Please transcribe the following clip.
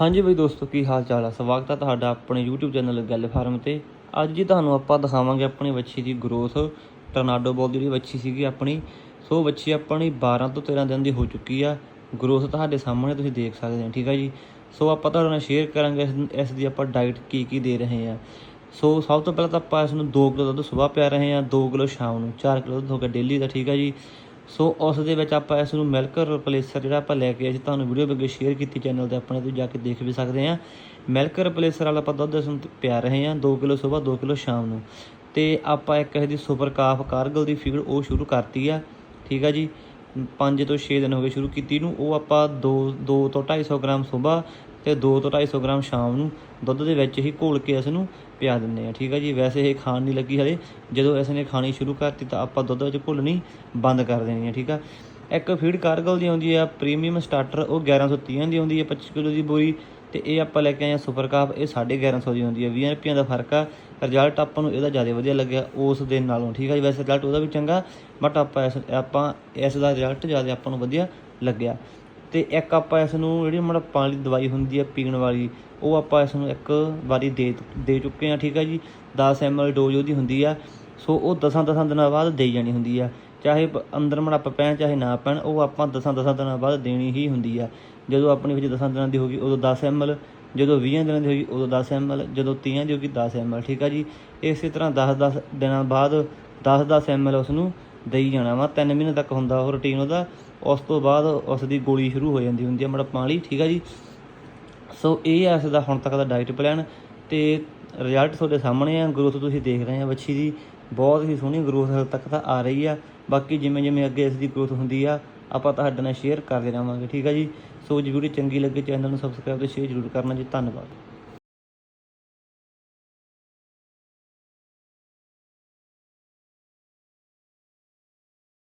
ਹਾਂਜੀ ਬਈ ਦੋਸਤੋ, ਕੀ ਹਾਲ ਚਾਲ ਆ? ਸਵਾਗਤ ਹੈ ਤੁਹਾਡਾ ਆਪਣੇ YouTube ਚੈਨਲ ਗੱਲ ਫਾਰਮ ਤੇ। ਅੱਜ ਜੀ ਤੁਹਾਨੂੰ ਆਪਾਂ ਦਿਖਾਵਾਂਗੇ ਆਪਣੀ ਵੱਛੀ ਦੀ ਗਰੋਥ ਟਰਨਾਡੋ ਬੋਲ ਦੀ ਜਿਹੜੀ ਵੱਛੀ ਸੀਗੀ ਆਪਣੀ, ਸੋ ਵੱਛੀ ਆਪਣੀ 12 ਤੋਂ 13 ਦਿਨ ਦੀ ਹੋ ਚੁੱਕੀ ਆ। ਗਰੋਥ ਤੁਹਾਡੇ ਸਾਹਮਣੇ ਤੁਸੀਂ ਦੇਖ ਸਕਦੇ ਹੋ, ਠੀਕ ਆ ਜੀ? ਸੋ ਆਪਾਂ ਤੁਹਾਡੇ ਨਾਲ ਸ਼ੇਅਰ ਕਰਾਂਗੇ ਇਸ- ਇਸ ਦੀ ਆਪਾਂ ਡਾਈਟ ਕੀ ਕੀ ਦੇ ਰਹੇ ਆ। ਸੋ ਸਭ ਤੋਂ ਪਹਿਲਾਂ ਤਾਂ ਆਪਾਂ ਇਸ ਨੂੰ 2 ਕਿਲੋ ਦੁੱਧ ਸਵੇਰ ਪਿਆ ਰਹੇ ਆ 2 ਕਿਲੋ ਸ਼ਾਮ ਨੂੰ 4 ਕਿਲੋ ਦੁੱਧ ਹੋ ਗਿਆ ਡੇਲੀ ਦਾ, ਠੀਕ ਆ ਜੀ? ਸੋ ਉਸ ਦੇ ਵਿੱਚ ਆਪਾਂ ਇਸ ਨੂੰ ਮਿਲਕ ਰਿਪਲੇਸਰ ਜਿਹੜਾ ਆਪਾਂ ਲੈ ਕੇ ਆਏ ਤੁਹਾਨੂੰ ਵੀਡੀਓ ਅੱਗੇ ਸ਼ੇਅਰ ਕੀਤੀ ਚੈਨਲ ਤੇ ਆਪਣੇ ਤੁਸੀਂ ਜਾ ਕੇ ਦੇਖ ਵੀ ਸਕਦੇ ਆ ਮਿਲਕ ਰਿਪਲੇਸਰ ਵਾਲਾ ਆਪਾਂ ਦੁੱਧ ਇਸ ਨੂੰ ਪਿਆ ਰਹੇ ਆ 2 ਕਿਲੋ ਸਵੇਰ 2 ਕਿਲੋ ਸ਼ਾਮ ਨੂੰ। ਤੇ ਆਪਾਂ ਇੱਕ ਇਹਦੀ ਸੁਪਰ ਕਾਫ ਕਾਰਗਲ ਦੀ ਫੀਡ ਉਹ ਸ਼ੁਰੂ ਕਰਤੀ ਆ। ਠੀਕ ਆ ਜੀ। 5 ਤੋਂ 6 ਦਿਨ ਹੋ ਗਏ ਸ਼ੁਰੂ ਕੀਤੀ ਨੂੰ, ਉਹ ਆਪਾਂ 2 2 ਤੋਂ 250 ਗ੍ਰਾਮ ਸਵੇਰ ਤੇ 2 ਤੋਂ 250 ਗ੍ਰਾਮ ਸ਼ਾਮ ਨੂੰ ਦੁੱਧ ਦੇ ਵਿੱਚ ਹੀ ਘੋਲ ਕੇ ਇਸ ਨੂੰ ਪਿਆ ਦਿੰਦੇ ਆ ਠੀਕ ਆ ਜੀ? ਵੈਸੇ ਇਹ ਖਾਣ ਨਹੀਂ ਲੱਗੀ ਹਲੇ ਜਦੋਂ ਇਸ ਨੇ ਖਾਣੀ ਸ਼ੁਰੂ ਕਰਤੀ ਤਾਂ ਆਪਾਂ ਦੁੱਧ ਵਿੱਚ ਘੁਲਣੀ ਬੰਦ ਕਰ ਦੇਣੀ ਆ ਠੀਕ ਆ? ਇੱਕ ਫੀਡ ਕਾਰਗਲ ਦੀ ਆਉਂਦੀ ਆ ਪ੍ਰੀਮੀਅਮ ਸਟਾਰਟਰ ਉਹ 1130 ਦੀ ਆਉਂਦੀ ਹੈ 25 ਕਿਲੋ ਦੀ ਬੋਰੀ। ਤੇ ਇਹ ਆਪਾਂ ਲੈ ਕੇ ਆਏ ਆ ਸੁਪਰ ਕਾਪ, ਇਹ 1150 ਦੀ ਹੁੰਦੀ ਹੈ 20 ਰੁਪਈਆਂ ਦਾ ਫ਼ਰਕ ਆ। ਰਿਜ਼ਲਟ ਆਪਾਂ ਨੂੰ ਇਹਦਾ ਜ਼ਿਆਦਾ ਵਧੀਆ ਲੱਗਿਆ ਉਸ ਦੇ ਨਾਲੋਂ, ਠੀਕ ਆ ਜੀ? ਵੈਸੇ ਰਿਜ਼ਲਟ ਉਹਦਾ ਵੀ ਚੰਗਾ ਬਟ ਆਪਾਂ ਇਸ ਆਪਾਂ ਇਸ ਦਾ ਰਿਜ਼ਲਟ ਜ਼ਿਆਦਾ ਆਪਾਂ ਨੂੰ ਵਧੀਆ ਲੱਗਿਆ। ਤੇ ਇੱਕ ਆਪਾਂ ਇਸ ਨੂੰ ਜਿਹੜੀ ਮੜਾ ਪਾਣੀ ਦੀ ਦਵਾਈ ਹੁੰਦੀ ਹੈ ਪੀਣ ਵਾਲੀ, ਉਹ ਆਪਾਂ ਇਸ ਨੂੰ ਇੱਕ ਵਾਰੀ ਦੇ ਦੇ ਚੁੱਕੇ ਆ ਠੀਕ ਆ ਜੀ? 10 ml ਡੋਜ਼ ਉਹਦੀ ਹੁੰਦੀ ਆ, ਸੋ ਉਹ 10 10 ਦਿਨਾਂ ਬਾਅਦ ਦੇਈ ਜਾਣੀ ਹੁੰਦੀ ਆ। ਚਾਹੇ ਅੰਦਰ ਮੜੱਪ ਪੈਣ, ਚਾਹੇ ਨਾ ਪੈਣ, ਉਹ ਆਪਾਂ 10 10 ਦਿਨਾਂ ਬਾਅਦ ਦੇਣੀ ਹੀ ਹੁੰਦੀ ਆ। ਜਦੋਂ ਆਪਣੀ ਵਿੱਚ 10 ਦਿਨਾਂ ਦੀ ਹੋਗੀ ਉਦੋਂ 10 ml ਜਦੋਂ 20 ਦਿਨਾਂ ਦੀ ਹੋਗੀ ਉਦੋਂ 10 ml ਜਦੋਂ 30 ਦੀ ਹੋਗੀ 10 ml ਠੀਕ ਆ ਜੀ? ਇਸੇ ਤਰ੍ਹਾਂ 10 10 ਦਿਨਾਂ ਬਾਅਦ 10 10 ml ਉਸ ਨੂੰ ਦੇਈ ਜਾਣਾ ਵਾ। 3 ਮਹੀਨੇ ਤੱਕ ਹੁੰਦਾ ਉਹ ਰੁਟੀਨ ਉਹਦਾ। ਉਸ ਤੋਂ ਬਾਅਦ ਉਸ ਦੀ ਗੋਲੀ ਸ਼ੁਰੂ ਹੋ ਜਾਂਦੀ ਹੁੰਦੀ ਆ ਮੜੱਪਾਂ ਵਾਲੀ, ਠੀਕ ਆ ਜੀ? ਸੋ ਇਹ ਆ ਇਸ ਦਾ ਹੁਣ ਤੱਕ ਦਾ ਡਾਈਟ ਪਲਾਨ ਤੇ ਰਿਜ਼ਲਟ ਤੁਹਾਡੇ ਸਾਹਮਣੇ ਆ ਗਰੋਥ ਤੁਸੀਂ ਦੇਖ ਰਹੇ ਆ, ਵੱਛੀ ਦੀ ਬਹੁਤ ਹੀ ਸੋਹਣੀ ਗਰੋਥ ਹਾਲ ਤੱਕ ਤਾਂ ਆ ਰਹੀ ਆ। ਬਾਕੀ ਜਿਵੇਂ ਜਿਵੇਂ ਅੱਗੇ ਇਸ ਦੀ ਗਰੋਥ ਹੁੰਦੀ ਆ, ਆਪਾਂ ਤੁਹਾਡੇ ਨਾਲ ਸ਼ੇਅਰ ਕਰਦੇ ਰਹਾਂਗੇ, ਠੀਕ ਆ ਜੀ? ਸੋ ਜੇ ਵੀਡੀਓ ਚੰਗੀ ਲੱਗੇ, ਚੈਨਲ ਨੂੰ ਸਬਸਕ੍ਰਾਈਬ ਤੇ ਸ਼ੇਅਰ ਜ਼ਰੂਰ ਕਰਨਾ ਜੀ, ਧੰਨਵਾਦ।